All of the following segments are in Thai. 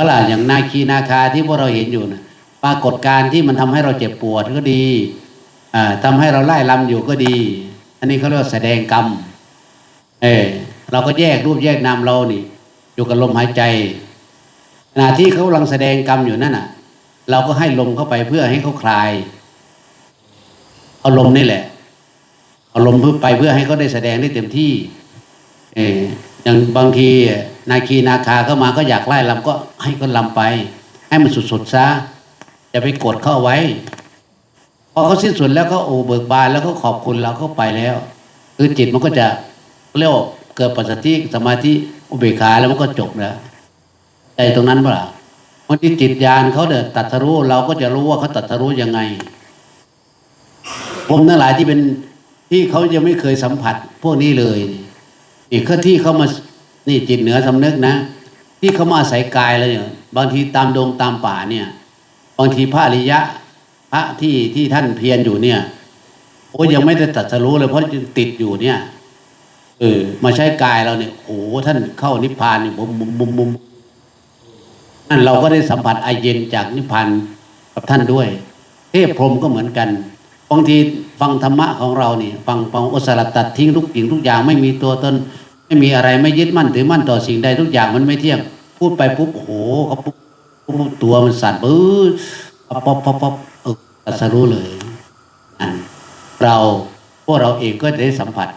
ราะล่ะอย่างนาคีนาคาที่พวกเราเห็นอยู่นะปรากฏการที่มันทำให้เราเจ็บปวดก็ดีอ่าทำให้เราไล่ลำอยู่ก็ดี อันนี้เขาเรียกว่าแสดงกรรม เออเราก็แยกรูปแยกนามเรานี่ อยู่กับลมหายใจขณะที่เขากำลังแสดงกรรมอยู่นั่นน่ะ เราก็ให้ลมเข้าไปเพื่อให้เขาคลายเอาลมนี่แหละเอาลมเพื่อไปเพื่อให้เขาได้แสดงได้เต็มที่ เอออย่างบางที นาคีนาคาเข้ามาก็อยากไล่ลำก็ให้ก็ลำไป ให้มันสุดๆซะอย่าไปกดเข้าไว้ พอเขาสิ้นสุดแล้วก็โอ้เบิกบานแล้วก็ขอบคุณเราก็ไปแล้ว คือจิตมันก็จะเรียกว่าเกิดปัสสติสมาธิอุเบกขาแล้วมันก็จบแล้วใจตรงนั้นเปล่าวันที่จิตญาณเขาเดินตัดสรู้เราก็จะรู้ว่าเขาตัดสรู้ยังไงผมทั้งหลายที่เป็นที่เขายังไม่เคยสัมผัส พวกนี้เลยอีกข้อที่เขามา นี่จิตเหนือสำนึกนะ ที่เขามาอาศัยกายแล้วเนี่ยบางทีตามดงตามป่าเนี่ย บางทีพระอริยะ พระที่ที่ท่านเพียรอยู่เนี่ยโอ้ยังไม่ได้ตัดสรู้เลยเพราะติดอยู่เนี่ยเออมาใช้กายเราเนี่ยโอ้ท่านเข้านิพพานเนี่ยบุมบุมบุมบุมนั่นเราก็ได้สัมผัสไอเย็นจากนิพพานกับท่านด้วย เทพพรมก็เหมือนกันบางทีฟังธรรมะของเราเนี่ยฟังฟังอุสรตัดทิ้งทุกสิ่งทุกอย่างไม่มีตัวตน ไม่มีอะไรไม่ยึดมั่นถือมั่นต่อสิ่งใดทุกอย่างมันไม่เที่ยง พูดไปปุ๊บโอ้โหเขาปุ๊บตัวมันสั่นปื้อป๊อปป๊อปป๊อปป๊อปเออตัสรู้เลยอันเราพวกเราเองก็จะได้สัมผัส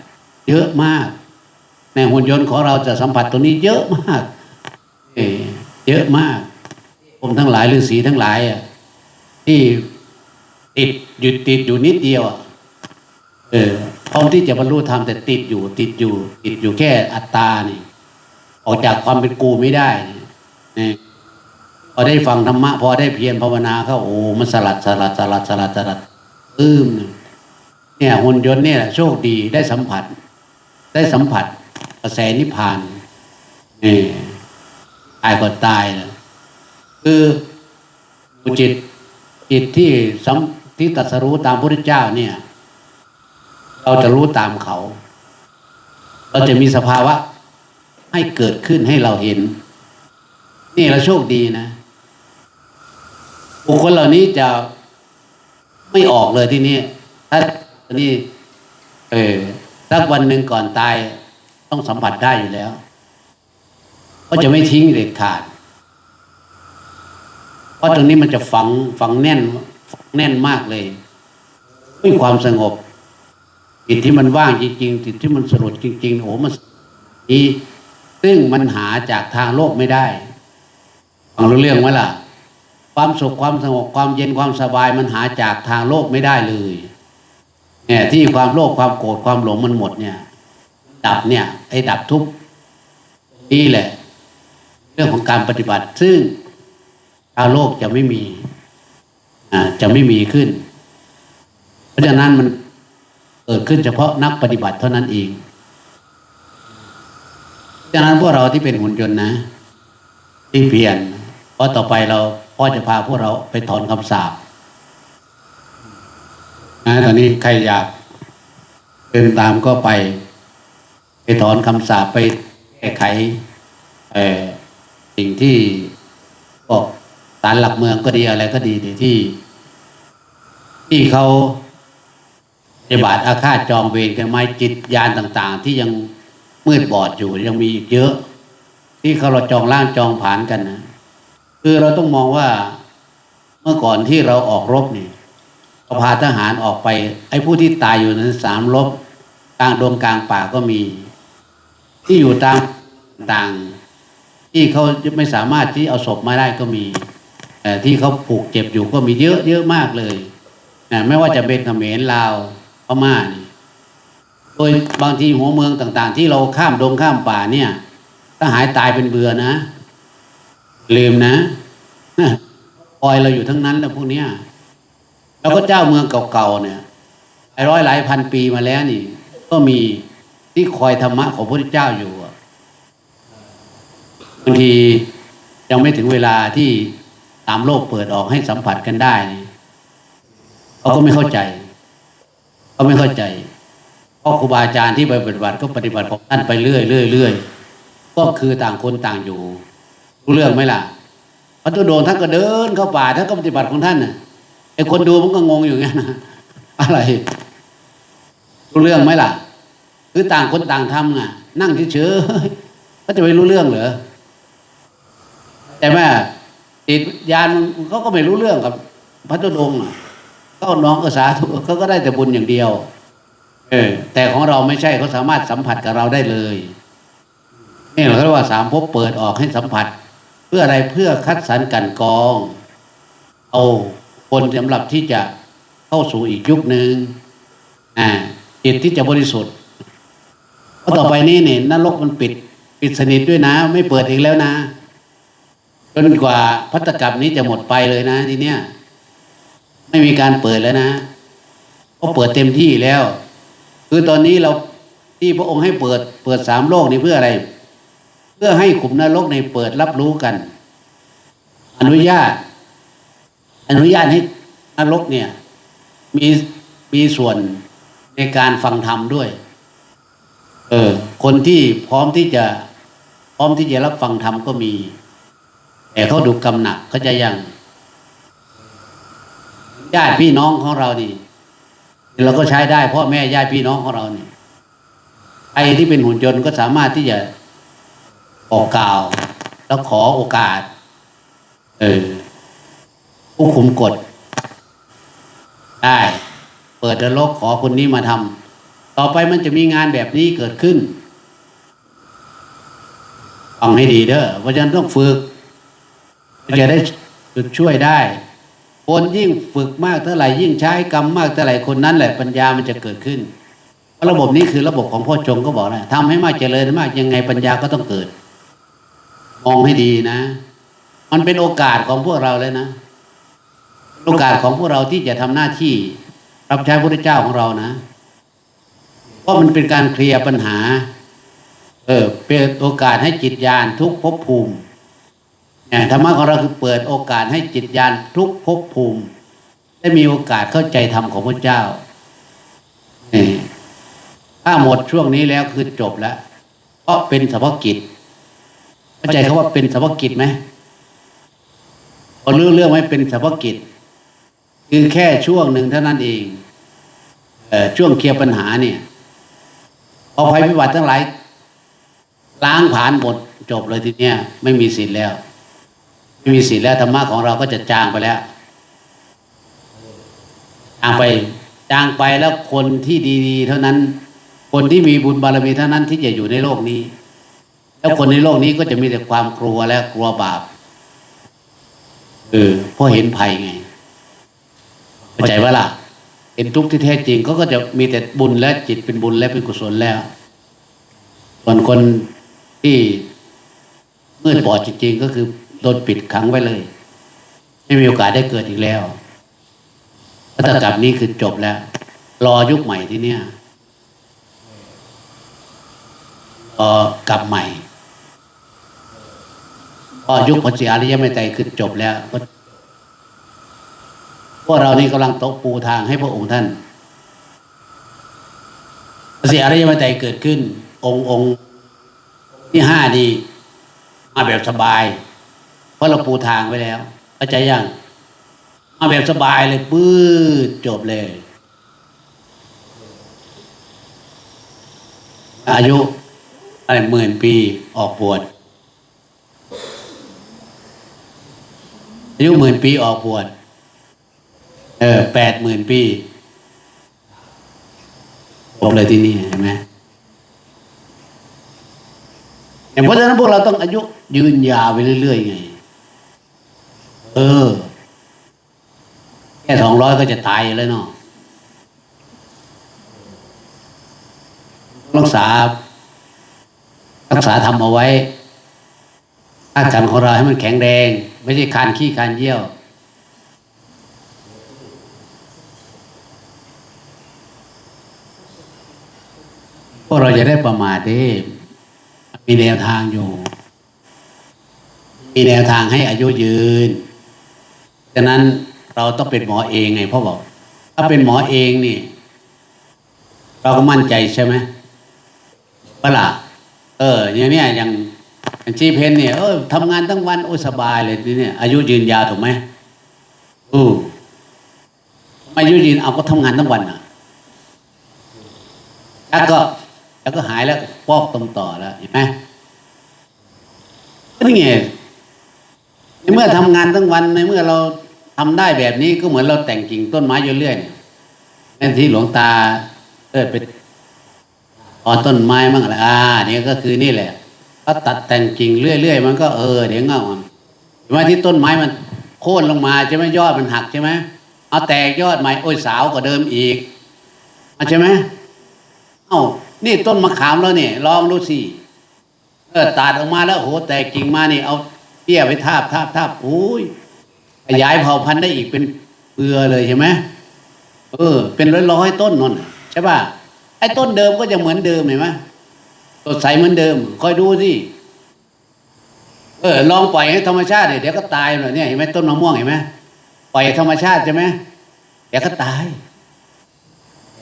เยอะมาก ในหุ่นยนต์ของเราจะสัมผัสตัวนี้เยอะมากเออเยอะมากผมทั้งหลายฤาษีทั้งหลายอะที่ติดหยุดติดอยู่นิดเดียวอะเออ พร้อมที่จะบรรลุธรรมแต่ติดอยู่ ติดอยู่ ติดอยู่แค่อัตตานี่ ออกจากความเป็นกูไม่ได้นี่พอได้ฟังธรรมะ พอได้เพียรภาวนาเขาโอ้มันสลัดสลัดสลัดสลัดสลัดอืมเนี่ยหุ่นยนต์เนี่ยโชคดีได้สัมผัส ได้สัมผัสกระแสนิพพานนี่ตายก็ตายนะคือจิตจิตที่สัมที่ตรัสรู้ตามพระพุทธเจ้าเนี่ย เราจะรู้ตามเขา เราจะมีสภาวะให้เกิดขึ้นให้เราเห็น นี่เราโชคดีนะบุคคลเหล่านี้จะไม่ออกเลยที่นี่ถ้านี่ เออสักวันหนึ่งก่อนตายต้องสัมผัสได้อยู่แล้ว ก็จะไม่ทิ้งเด็ดขาด เพราะตรงนี้มันจะฝังฝังแน่นฝังแน่นมากเลยด้วยความสงบ จิตที่มันว่างจริงๆจิตที่มันสลดจริง ๆ โอ้มันดีซึ่งมันหาจากทางโลกไม่ได้ฟังรู้เรื่องไหมล่ะ ความสุขความสงบความเย็นความสบายมันหาจากทางโลกไม่ได้เลยเนี่ยที่ความโลภความโกรธความหลงมันหมดเนี่ย ดับเนี่ยไอ้ดับทุกนี่แหละ เรื่องของการปฏิบัติ ซึ่งชาวโลกจะไม่มีอ่าจะไม่มีขึ้น เพราะฉะนั้นมัน เกิดขึ้นเฉพาะนักปฏิบัติเท่านั้นเองฉะนั้นพวกเราที่เป็นหุ่นยนต์นะ ที่เพียรเพราะต่อไปเราพ่อจะพาพวกเราไปถอนคำสาปนะตอนนี้ใครอยากเดินตามก็ไป ไปถอนคำสาปไปแก้ไขสิ่งที่ก็ศาลหลักเมืองก็ดีอะไรก็ดีที่ที่เขา ปฏิบัติอาฆาตจองเวรกันไหมจิตยานต่างๆ ที่ยังมืดบอดอยู่ยังมีอีกเยอะ ที่เขาเราจองล่างจองผานกันนะคือเราต้องมองว่าเมื่อก่อนที่เราออกรบเนี่เราพาทหารออกไป ไอ้ผู้ที่ตายอยู่นั้นสามรบกลางดงกลางป่าก็มี ที่อยู่ตามต่างที่เขาไม่สามารถที่เอาศพมาได้ก็มีแต่ที่เขาผูกเจ็บอยู่ก็มีเยอะเยอะมากเลยนะไม่ว่าจะเป็นเขมรลาว ม่านี่โดยบางทีหัวเมืองต่าง ๆ ที่เราข้ามดงข้ามป่าเนี่ยถ้าหายตายเป็นเบื่อนะลืมนะปล่อยเราอยู่ทั้งนั้นแล้วพวกเนี้ยแล้วก็เจ้าเมืองเก่าๆเนี่ยไอ้ร้อยหลายพันปีมาแล้วนี่ ก็มีที่คอยธรรมะของพระพุทธเจ้าอยู่บางทียังไม่ถึงเวลาที่ตามโลกเปิดออกให้สัมผัสกันได้เขาก็ไม่เข้าใจ เขาไม่เข้าใจ เพราะครูบาอาจารย์ที่ไปปฏิบัติก็ปฏิบัติของท่านไปเรื่อยเรื่อยเรื่อยก็คือต่างคนต่างอยู่ รู้เรื่องไหมล่ะพระตุดงค์ท่านก็เดินเข้าป่าท่านก็ปฏิบัติของท่านน่ะไอ้คนดูมันก็งงอยู่งั้นนะอะไรรู้เรื่องไหมล่ะ คือต่างคนต่างทำไงนั่งเฉยๆก็จะไม่รู้เรื่องเหรอแต่แม่ติดยานเขาก็ไม่รู้เรื่องกับพระตุดงค์น่ะ ก็น้องก็สาธุเขาก็ได้แต่บุญอย่างเดียว เออ แต่ของเราไม่ใช่เขาสามารถสัมผัสกับเราได้เลยนี่เราเรียกว่าสามภพเปิดออกให้สัมผัส เพื่ออะไรเพื่อคัดสรรกันกอง เอาคนสำหรับที่จะเข้าสู่อีกยุคหนึ่งอ่าจิตที่จะบริสุทธิ์เพราะต่อไปนี้เนี่ยนรกมันปิด ปิดสนิทด้วยนะ ไม่เปิดอีกแล้วนะจนกว่าพัตกรรมนี้จะหมดไปเลยนะทีเนี้ย ไม่มีการเปิดแล้วนะเพราะเปิดเต็มที่แล้ว คือตอนนี้เราที่พระองค์ให้เปิด เปิดสามโลกนี่เพื่ออะไร เพื่อให้ขุมนรกในเปิดรับรู้กัน อนุญาต อนุญาตให้นรกเนี่ย มีมีส่วนในการฟังธรรมด้วย เออ คนที่พร้อมที่จะพร้อมที่จะรับฟังธรรมก็มี แต่เขาดูกำหนักเขาจะยัง ญาติพี่น้องของเรานี่เราก็ใช้ได้พ่อแม่ญาติพี่น้องของเราเนี่ไอ้ที่เป็นหุ่นยนต์ก็สามารถที่จะออกกล่าว แล้วขอโอกาส เออผู้คุมกฎได้ เปิดนรกขอคนนี้มาทำต่อไปมันจะมีงานแบบนี้เกิดขึ้นฟังให้ดีเด้อเพราะฉะนั้นต้องฝึกจะได้จุดช่วยได้ คนยิ่งฝึกมากเท่าไหร่ยิ่งใช้กรรมมากเท่าไหร่คนนั้นแหละปัญญามันจะเกิดขึ้นเพราะระบบนี้คือระบบของพ่อจงก็บอกนะทำให้มากเจริญมากยังไงปัญญาก็ต้องเกิด มองให้ดีนะ มันเป็นโอกาสของพวกเราเลยนะ โอกาสของพวกเราที่จะทำหน้าที่ รับใช้พระเจ้าของเรานะเพราะมันเป็นการเคลียร์ปัญหา เออเป็นโอกาสให้จิตญาณทุกภพภูมิ ธรรมะของเราคือเปิดโอกาสให้จิตญาณทุกภพภูมิ ได้มีโอกาสเข้าใจธรรมของพระเจ้าถ้าหมดช่วงนี้แล้วคือจบแล้วเพราะเป็นสภกิจเข้าใจเขาว่าเป็นสภกิจไหมพอเรื่องเรื่องไม่เป็นสภกิจ คือแค่ช่วงหนึ่งเท่านั้นเองเออช่วงเคลียร์ปัญหาเนี่ยพอภัยพิบัติทั้งหลายล้างผ่านหมดจบเลยทีเนี้ยไม่มีสิทธิ์แล้ว ไม่มีสิทธิแล้วธรรมะของเราก็จะจางไปแล้วจางไปจางไปแล้วคนที่ดีๆ เท่านั้น คนที่มีบุญบารมีเท่านั้นที่จะอยู่ในโลกนี้ แล้วคนในโลกนี้ก็จะมีแต่ความกลัวและกลัวบาปเออเพราะเห็นภัยไงเข้าใจว่าล่ะเห็นทุกข์ที่แท้จริงเขาก็จะมีแต่บุญและจิตเป็นบุญและเป็นกุศลแล้วส่วนคนที่มืดบอดจริงๆก็คือ โดนปิดขังไว้เลย ไม่มีโอกาสได้เกิดอีกแล้วพัฒกรรมนี้คือจบแล้ว รอยุคใหม่ที่เนี้ยรอกลับใหม่พอยุคพระศรีอริยเมตไตรคือจบแล้วพวกเรานี่กำลังโต๊ะปูทางให้พระองค์ท่านพระศรีอริยเมตไตรเกิดขึ้น องค์องค์ที่ห้าดีมาแบบสบาย ราะเราปูทางไว้แล้วเข้าใจยังมาแบบสบายเลยปื้ดจบเลย อายุอะไรหมื่นปีออกบวชอายุหมื่นปีออกบวชเออแปดหมื่นปีจบเลยที่นี่เห็นไหมเพราะฉะนั้นพวกเราต้องอายุยืนยาวไปเรื่อยๆไง เออ แค่สองร้อยก็จะตายแล้วเนาะรักษา รักษาทำเอาไว้อาการของเราให้มันแข็งแรง ไม่ใช่คานขี้คานเยี่ยวพวกเราจะได้ประมาทดิมีแนวทางอยู่ มีแนวทางให้อายุยืน ฉะนั้นเราต้องเป็นหมอเองไงพ่อบอก ถ้าเป็นหมอเองนี่ เราก็มั่นใจใช่ไหมเปะล่าเอออย่างเนี้ยอย่างชีเพนเนี่ยเออทำงานทั้งวันโอ้สบายเลยทีเนี่ย อายุยืนยาวถูกไหมอืออายุยืนเอาก็ทำงานทั้งวันอะแล้วก็แล้วก็หายแล้วฟอกตรงต่อแล้วเห็นไหมนี่ไงในเมื่อทำงานทั้งวันในเมื่อเรา ทำได้แบบนี้ก็เหมือนเราแต่งกิ่งต้นไม้อยู่เรื่อยนั่นที่หลวงตาเออไปตอนต้นไม้มั่งอะไรอ่านี่ก็คือนี่แหละก็ตัดแต่งกิ่งเรื่อยๆมันก็เออเดี๋ยวเงาเห็นไหมที่ต้นไม้มันโค่นลงมาใช่ไหมยอดมันหักใช่ไหมเอาแตกยอดใหม่โอ้ยสาวกว่าเดิมอีกอใช่ไหมเอ้านี่ต้นมะขามแล้วเนี่ยลองดูสิเออตัดออกมาแล้วโหแตกกิ่งมานี่เอาเปี้ยไปทาบทาบทาบโอ้ย ขยายเผ่าพันธุ์ได้อีกเป็นเบือเลยใช่ไหมเออ เป็นร้อยร้อยต้นนนใช่ป่ะไอ้ต้นเดิมก็จะเหมือนเดิมเห็นไหมสดใสเหมือนเดิม คอยดูสิเออลองปล่อยให้ธรรมชาติเดี๋ยวก็ตายเลยเนี่ยเห็นไหมต้นมะม่วงเห็นไหมปล่อยธรรมชาติใช่ไหมเดี๋ยวก็ตาย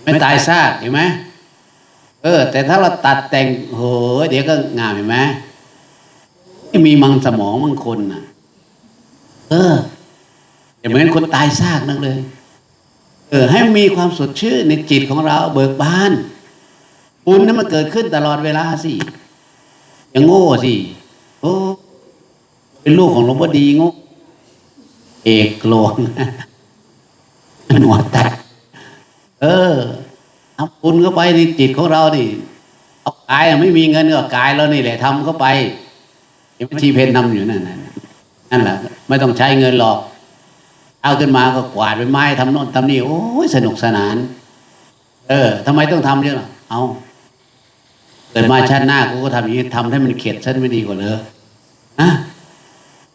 ไม่ตายซากเห็นไหมเออ แต่ถ้าเราตัดแต่งโหเดี๋ยวก็งามเห็นไหมมีมังสมองบางคนน่ะ เออ อย่าเหมือนคนตายซากนักเลย เออ ให้มีความสดชื่นในจิตของเราเบิกบานบุญนั้นมันเกิดขึ้นตลอดเวลาสิอย่างโง่สิโอ้เป็นลูกของหลวงพ่อดีโง่เอกโลงหนวดแตกเออทำบุญเข้าไปในจิตของเรานี่เอากายไม่มีเงินก็กายเรานี่แหละทำเข้าไปเห็นไหมทีเพนทำอยู่นั่นน่ะนั่นแหละไม่ต้องใช้เงินหรอก เอาขึ้นมาก็กวาดใบไม้ทำโน่นทำนี่โอ้ยสนุกสนาน เออทำไมต้องทำเยอะล่ะเอาเกิดมาชาติหน้ากูก็ทำอย่างนี้ทำให้มันเข็ดฉันไม่ดีกว่าเลยนะ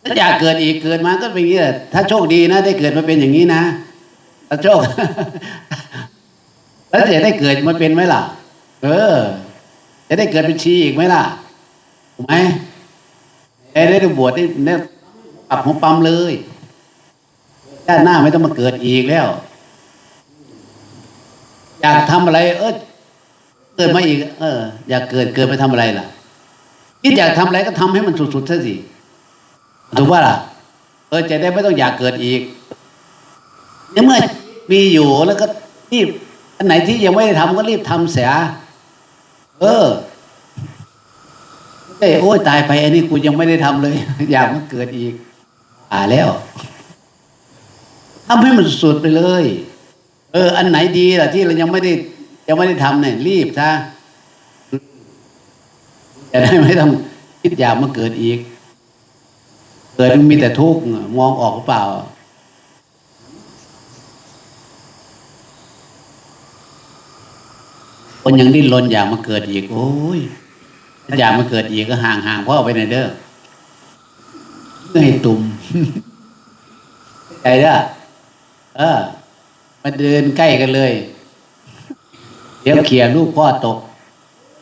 ถ้าอยากเกิดอีกเกิดมาก็เป็นอย่างนี้ถ้าโชคดีนะ ได้เกิดมาเป็นอย่างนี้นะถ้าโชคแล้วจะได้เกิดมาเป็นไหมล่ะ เออ จะได้เกิดเป็นชีอีกไหมล่ะถูกไหมเอ้ได้บวชได้เนี่ยปรับหัวปั๊มเลย ชาติหน้าไม่ต้องมาเกิดอีกแล้ว อยากทำอะไร เออเกิดมาอีก เออ อยากเกิดเกิดไปทำอะไรล่ะคิดอยากทำอะไรก็ทำให้มันสุดๆซะสิถูกป่ะล่ะ เออจะได้ไม่ต้องอยากเกิดอีกในเมื่อมีอยู่แล้วก็รีบอันไหนที่ยังไม่ได้ทำก็รีบทำเสีย เออเอ้โอ้ยตายไปอันนี้กูยังไม่ได้ทำเลย อยากมันเกิดอีก อ่าแล้ว ทำให้มันสุดไปเลย เออ อันไหนดีล่ะ ที่เรายังไม่ได้ ยังไม่ได้ทำเนี่ยรีบซะจะได้ไม่ต้องคิดอยากมาเกิดอีก เกิดมีแต่ทุกข์มองออกหรือเปล่าคนยังดิ้นรนอยากมาเกิดอีก โอ้ยถ้าอยากมาเกิดอีกก็ห่างห่างพ่อไปหน่อยเด้อเมื่อยตุ่มใจเด้อ เออมาเดินใกล้กันเลย เดี๋ยวเขี่ยลูกพ่อตก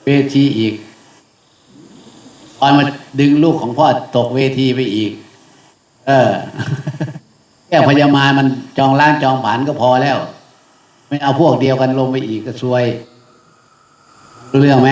เวทีอีกตอนมาดึงลูกของพ่อตกเวทีไปอีก เออแค่พยามามันจองล้างจองผานก็พอแล้ว ไม่เอาพวกเดียวกันลงไปอีกก็ซวยรู้เรื่องไหม